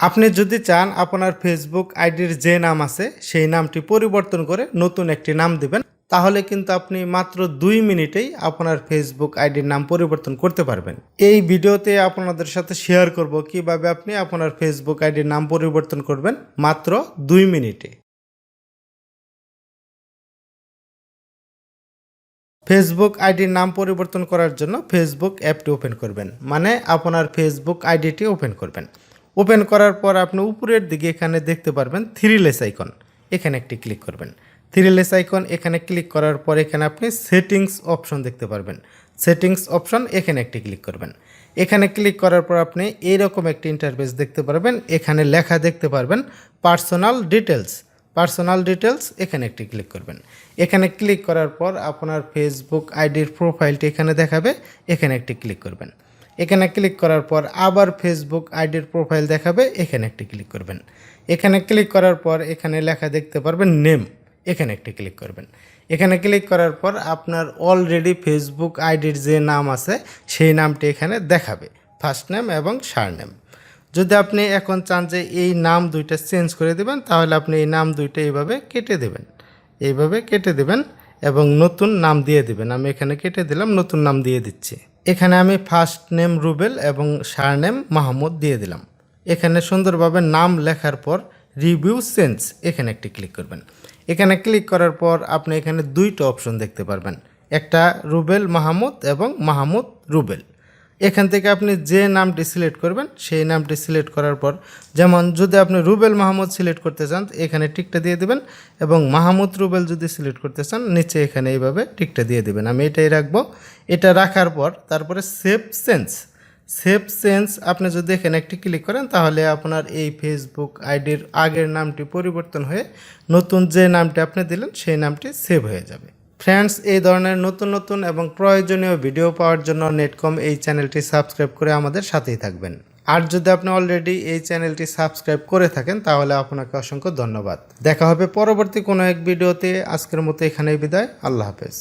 আপনি যদি চান, আপনার ফেসবুক আইডির যে নাম আছে, সেই নামটি পরিবর্তন করে নতুন একটি নাম দিবেন, তাহলে কিন্তু আপনি মাত্র দুই মিনিটেই আপনার ফেসবুক আইডির নাম পরিবর্তন করতে পারবেন। এই ভিডিওতে আপনাদের সাথে শেয়ার করব কীভাবে আপনি আপনার ফেসবুক আইডির নাম পরিবর্তন করবেন মাত্র দুই মিনিটে। ফেসবুক আইডির নাম পরিবর্তন করার জন্য ফেসবুক অ্যাপটি ওপেন করবেন মানে আপনার ফেসবুক আইডিটি ওপেন করবেন। ওপেন করার পর আপনি উপরের দিকে এখানে দেখতে পারবেন থ্রি লেস আইকন এখানে একটি ক্লিক করবেন। থ্রি লেস আইকন এখানে ক্লিক করার পর এখানে আপনি সেটিংস অপশন দেখতে পারবেন। সেটিংস অপশন এখানে একটি ক্লিক করবেন। এখানে ক্লিক করার পর আপনি এইরকম একটি ইন্টারফেস দেখতে পারবেন। এখানে লেখা দেখতে পারবেন পার্সোনাল ডিটেলস পার্সোনাল ডিটেলস এখানে একটি ক্লিক করবেন। এখানে ক্লিক করার পর আপনার ফেসবুক আইডির প্রোফাইলটি এখানে দেখাবে। এখানে একটি ক্লিক করবেন। এখানে ক্লিক করার পর আবার ফেসবুক আইডির প্রোফাইল দেখাবে, এখানে একটি ক্লিক করবেন। এখানে ক্লিক করার পর এখানে লেখা দেখতে পারবেন নেম এখানে একটি ক্লিক করবেন। এখানে ক্লিক করার পর আপনার অলরেডি ফেসবুক আইডির যে নাম আছে, সেই নামটি এখানে দেখাবে। ফার্স্ট নেম এবং সার নেম যদি আপনি এখন চান যে এই নাম দুইটা চেঞ্জ করে দেবেন, তাহলে আপনি এই নাম দুইটা এইভাবে কেটে দেবেন। এইভাবে কেটে দেবেন এবং নতুন নাম দিয়ে দেবেন। আমি এখানে কেটে দিলাম, নতুন নাম দিয়ে দিচ্ছি। এখানে আমি ফার্স্ট নেম রুবেল এবং সার নেম মাহমুদ দিয়ে দিলাম। এখানে সুন্দরভাবে নাম লেখার পর রিভিউ সেন্স এখানে একটি ক্লিক করবেন। এখানে ক্লিক করার পর আপনি এখানে দুইটা অপশন দেখতে পারবেন। একটা রুবেল মাহমুদ এবং মাহমুদ রুবেল। এখান থেকে আপনি যে নামটি সিলেক্ট করবেন, সেই নামটি সিলেক্ট করার পর যেমন যদি আপনি রুবেল মাহমুদ সিলেক্ট করতে চান, এখানে টিকটা দিয়ে দেবেন এবং মাহমুদ রুবেল যদি সিলেক্ট করতে চান, নিচে এখানে এইভাবে টিকটা দিয়ে দেবেন। আমি এটাই রাখব। এটা রাখার পর তারপরে সেভ সেন্স। সেভ সেন্স আপনি যদি এখানে একটি ক্লিক করেন, তাহলে আপনার এই ফেসবুক আইডির আগের নামটি পরিবর্তন হয়ে নতুন যে নামটি আপনি দিলেন, সেই নামটি সেভ হয়ে যাবে। ফ্রেন্ডস এই ধরনের নতুন নতুন এবং প্রয়োজনীয় ভিডিও পাওয়ার জন্য নেটকম এই চ্যানেলটি সাবস্ক্রাইব করে আমাদের সাথেই থাকবেন। আর যদি আপনি অলরেডি এই চ্যানেলটি সাবস্ক্রাইব করে থাকেন, তাহলে আপনাকে অসংখ্য ধন্যবাদ। দেখা হবে পরবর্তী কোনো এক ভিডিওতে আজকের মতো এখানেই বিদায়। আল্লাহ হাফেজ।